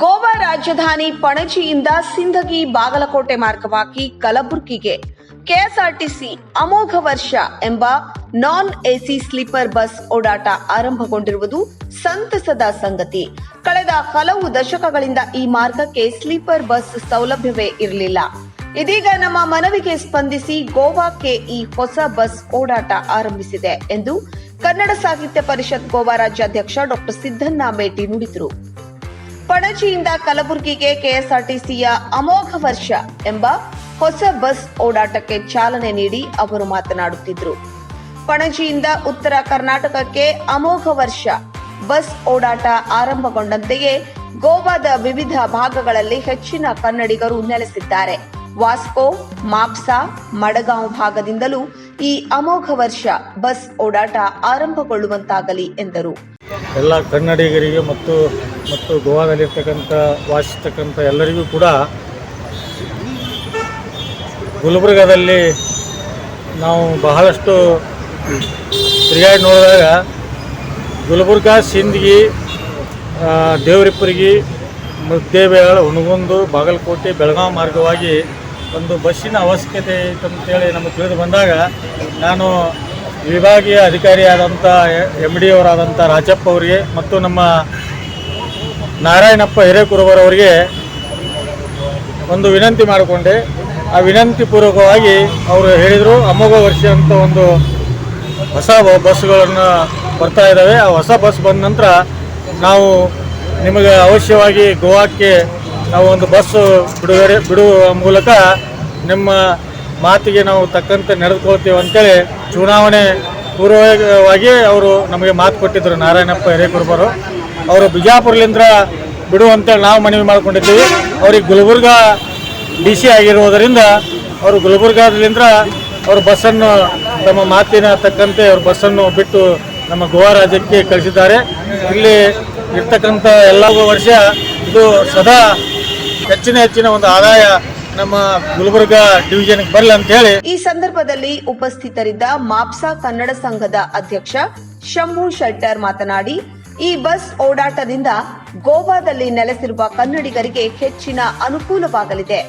ಗೋವಾ ರಾಜಧಾನಿ ಪಣಜಿಯಿಂದ ಸಿಂಧಗಿ ಬಾಗಲಕೋಟೆ ಮಾರ್ಗವಾಗಿ ಕಲಬುರಗಿಗೆ ಕೆಎಸ್ಆರ್ಟಿಸಿ ಅಮೋಘ ವರ್ಷ ಎಂಬ ನಾನ್ ಎಸಿ ಸ್ಲೀಪರ್ ಬಸ್ ಓಡಾಟ ಆರಂಭಗೊಂಡಿರುವುದು ಸಂತಸದ ಸಂಗತಿ. ಕಳೆದ ಹಲವು ದಶಕಗಳಿಂದ ಈ ಮಾರ್ಗಕ್ಕೆ ಸ್ಲೀಪರ್ ಬಸ್ ಸೌಲಭ್ಯವೇ ಇರಲಿಲ್ಲ. ಇದೀಗ ನಮ್ಮ ಮನವಿಗೆ ಸ್ಪಂದಿಸಿ ಗೋವಾಕ್ಕೆ ಈ ಹೊಸ ಬಸ್ ಓಡಾಟ ಆರಂಭಿಸಿದೆ ಎಂದು ಕನ್ನಡ ಸಾಹಿತ್ಯ ಪರಿಷತ್ ಗೋವಾ ರಾಜ್ಯಾಧ್ಯಕ್ಷ ಡಾಕ್ಟರ್ ಸಿದ್ದಣ್ಣ ಭೇಟಿ ನುಡಿದರು. ಪಣಜಿಯಿಂದ ಕಲಬುರಗಿಗೆ ಕೆಎಸ್ಆರ್ಟಿಸಿಯ ಅಮೋಘ ವರ್ಷ ಎಂಬ ಹೊಸ ಬಸ್ ಓಡಾಟಕ್ಕೆ ಚಾಲನೆ ನೀಡಿ ಅವರು ಮಾತನಾಡುತ್ತಿದ್ದರು. ಪಣಜಿಯಿಂದ ಉತ್ತರ ಕರ್ನಾಟಕಕ್ಕೆ ಅಮೋಘ ವರ್ಷ, ಬಸ್ ಓಡಾಟ ಆರಂಭಗೊಂಡಂತೆಯೇ ಗೋವಾದ ವಿವಿಧ ಭಾಗಗಳಲ್ಲಿ ಹೆಚ್ಚಿನ ಕನ್ನಡಿಗರು ನೆಲೆಸಿದ್ದಾರೆ. ವಾಸ್ಕೋ, ಮಾಪ್ಸಾ, ಮಡಗಾಂವ್ ಭಾಗದಿಂದಲೂ ಈ ಅಮೋಘ ವರ್ಷ ಬಸ್ ಓಡಾಟ ಆರಂಭಗೊಳ್ಳುವಂತಾಗಲಿ ಎಂದರು. ಎಲ್ಲ ಕನ್ನಡಿಗರಿಗೆ ಮತ್ತು ಮತ್ತು ಗೋವಾದಲ್ಲಿರ್ತಕ್ಕಂಥ, ವಾಸಿಸ್ತಕ್ಕಂಥ ಎಲ್ಲರಿಗೂ ಕೂಡ ಗುಲ್ಬರ್ಗದಲ್ಲಿ ನಾವು ಬಹಳಷ್ಟು ತಿರುಗಾಡಿ ನೋಡಿದಾಗ ಗುಲ್ಬರ್ಗ, ಸಿಂದಗಿ ದೇವರಿಪ್ಪರಿಗೆ ಮುದ್ದೇಬೇಳ ಹುಣಗುಂದು, ಬಾಗಲಕೋಟೆ ಬೆಳಗಾವಿ ಮಾರ್ಗವಾಗಿ ಒಂದು ಬಸ್ಸಿನ ಅವಶ್ಯಕತೆ ಐತಂತೇಳಿ ನಮಗೆ ತಿಳಿದು ಬಂದಾಗ ನಾನು ವಿಭಾಗೀಯ ಅಧಿಕಾರಿಯಾದಂಥ ಎಂ ಡಿ ಅವರಾದಂಥ ರಾಜಪ್ಪ ಅವರಿಗೆ ಮತ್ತು ನಮ್ಮ ನಾರಾಯಣಪ್ಪ ಹಿರೇಕುರುಬರವರಿಗೆ ಒಂದು ವಿನಂತಿ ಮಾಡಿಕೊಂಡೆ. ಆ ವಿನಂತಿ ಪೂರ್ವಕವಾಗಿ ಅವರು ಹೇಳಿದರು, ಅಮೋಘ ವರ್ಷ ಅಂತ ಒಂದು ಹೊಸ ಬಸ್ಗಳನ್ನು ಬರ್ತಾ ಇದ್ದಾವೆ ಆ ಹೊಸ ಬಸ್ ಬಂದ ನಂತರ ನಾವು ನಿಮಗೆ ಅವಶ್ಯವಾಗಿ ಗೋವಾಕ್ಕೆ ನಾವು ಒಂದು ಬಸ್ಸು ಬಿಡುಗಡೆ ಬಿಡುವ ಮೂಲಕ ನಿಮ್ಮ ಮಾತಿಗೆ ನಾವು ತಕ್ಕಂತೆ ನಡೆದುಕೊಳ್ತೇವೆ ಅಂತೇಳಿ ಚುನಾವಣೆ ಪೂರ್ವವಾಗಿ ಅವರು ನಮಗೆ ಮಾತು ಕೊಟ್ಟಿದ್ದರು. ನಾರಾಯಣಪ್ಪ ಹಿರೇಕುರ್ಬರು ಅವರು ಬಿಜಾಪುರಲಿಂದ ಬಿಡು ಅಂತೇಳಿ ನಾವು ಮನವಿ ಮಾಡ್ಕೊಂಡಿದ್ದೀವಿ. ಅವ್ರಿಗೆ ಗುಲ್ಬರ್ಗ ಡಿ ಸಿ ಆಗಿರುವುದರಿಂದ ಅವರು ಗುಲ್ಬರ್ಗಾದಿಂದ ಅವರು ಬಸ್ಸನ್ನು ತಮ್ಮ ಮಾತಿನ ತಕ್ಕಂತೆ ಅವರು ಬಸ್ಸನ್ನು ಬಿಟ್ಟು ನಮ್ಮ ಗೋವಾ ರಾಜ್ಯಕ್ಕೆ ಕಳಿಸಿದ್ದಾರೆ. ಇಲ್ಲಿ ಇರ್ತಕ್ಕಂಥ ಎಲ್ಲ ವರ್ಷ ಇದು ಸದಾ ಹೆಚ್ಚಿನ ಹೆಚ್ಚಿನ ಒಂದು ಆದಾಯ ನಮ್ಮ ಗುಲ್ಬರ್ಗ ಬರಲಿ ಅಂತ ಹೇಳಿ ಈ ಸಂದರ್ಭದಲ್ಲಿ ಉಪಸ್ಥಿತರಿದ್ದ ಮಾಪ್ಸಾ ಕನ್ನಡ ಸಂಘದ ಅಧ್ಯಕ್ಷ ಶಂಭು ಶೆಟ್ಟರ್ ಮಾತನಾಡಿ, ಈ ಬಸ್ ಓಡಾಟದಿಂದ ಗೋವಾದಲ್ಲಿ ನೆಲೆಸಿರುವ ಕನ್ನಡಿಗರಿಗೆ ಹೆಚ್ಚಿನ ಅನುಕೂಲವಾಗಲಿದೆ.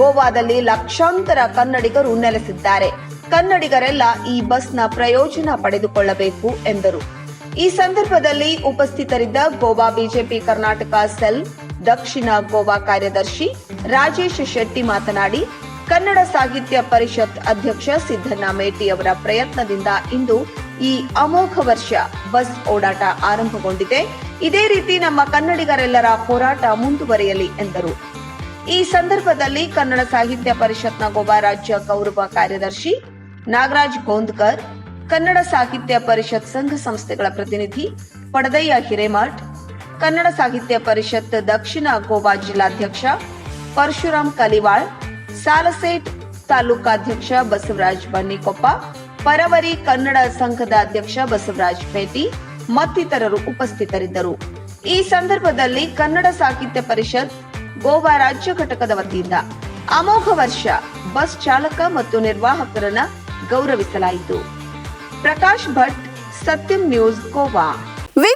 ಗೋವಾದಲ್ಲಿ ಲಕ್ಷಾಂತರ ಕನ್ನಡಿಗರು ನೆಲೆಸಿದ್ದಾರೆ. ಕನ್ನಡಿಗರೆಲ್ಲ ಈ ಬಸ್ನ ಪ್ರಯೋಜನ ಪಡೆದುಕೊಳ್ಳಬೇಕು ಎಂದರು. ಈ ಸಂದರ್ಭದಲ್ಲಿ ಉಪಸ್ಥಿತರಿದ್ದ ಗೋವಾ ಬಿಜೆಪಿ ಕರ್ನಾಟಕ ಸೆಲ್, ದಕ್ಷಿಣ ಗೋವಾ ಕಾರ್ಯದರ್ಶಿ ರಾಜೇಶ್ ಶೆಟ್ಟಿ ಮಾತನಾಡಿ, ಕನ್ನಡ ಸಾಹಿತ್ಯ ಪರಿಷತ್ ಅಧ್ಯಕ್ಷ ಸಿದ್ದಣ್ಣ ಮೇಟಿ ಅವರ ಪ್ರಯತ್ನದಿಂದ ಇಂದು ಈ ಅಮೋಘ ವರ್ಷ ಬಸ್ ಓಡಾಟ ಆರಂಭಗೊಂಡಿದೆ. ಇದೇ ರೀತಿ ನಮ್ಮ ಕನ್ನಡಿಗರೆಲ್ಲರ ಹೋರಾಟ ಮುಂದುವರಿಯಲಿ ಎಂದರು. ಈ ಸಂದರ್ಭದಲ್ಲಿ ಕನ್ನಡ ಸಾಹಿತ್ಯ ಪರಿಷತ್ನ ಗೋವಾ ರಾಜ್ಯ ಗೌರವ ಕಾರ್ಯದರ್ಶಿ ನಾಗರಾಜ್ ಗೋಂದ್ಕರ್, ಕನ್ನಡ ಸಾಹಿತ್ಯ ಪರಿಷತ್ ಸಂಘ ಸಂಸ್ಥೆಗಳ ಪ್ರತಿನಿಧಿ ಪಡದಯ್ಯ ಹಿರೇಮಠ್, ಕನ್ನಡ ಸಾಹಿತ್ಯ ಪರಿಷತ್ ದಕ್ಷಿಣ ಗೋವಾ ಜಿಲ್ಲಾಧ್ಯಕ್ಷ ಪರಶುರಾಮ್ ಕಲಿವಾಳ್, ಸಾಲಸೇಟ್ ತಾಲೂಕಾಧ್ಯಕ್ಷ ಬಸವರಾಜ್ ಬನ್ನಿಕೊಪ್ಪ, ಪರವರಿ ಕನ್ನಡ ಸಂಘದ ಅಧ್ಯಕ್ಷ ಬಸವರಾಜ್ ಪೇಟಿ ಮತ್ತಿತರರು ಉಪಸ್ಥಿತರಿದ್ದರು. ಈ ಸಂದರ್ಭದಲ್ಲಿ ಕನ್ನಡ ಸಾಹಿತ್ಯ ಪರಿಷತ್ ಗೋವಾ ರಾಜ್ಯ ಘಟಕದ ವತಿಯಿಂದ ಅಮೋಘ ವರ್ಷ ಬಸ್ ಚಾಲಕ ಮತ್ತು ನಿರ್ವಾಹಕರನ್ನ ಗೌರವಿಸಲಾಯಿತು. ಪ್ರಕಾಶ್ ಭಟ್, ಸತ್ಯಂ ನ್ಯೂಸ್, ಗೋವಾ.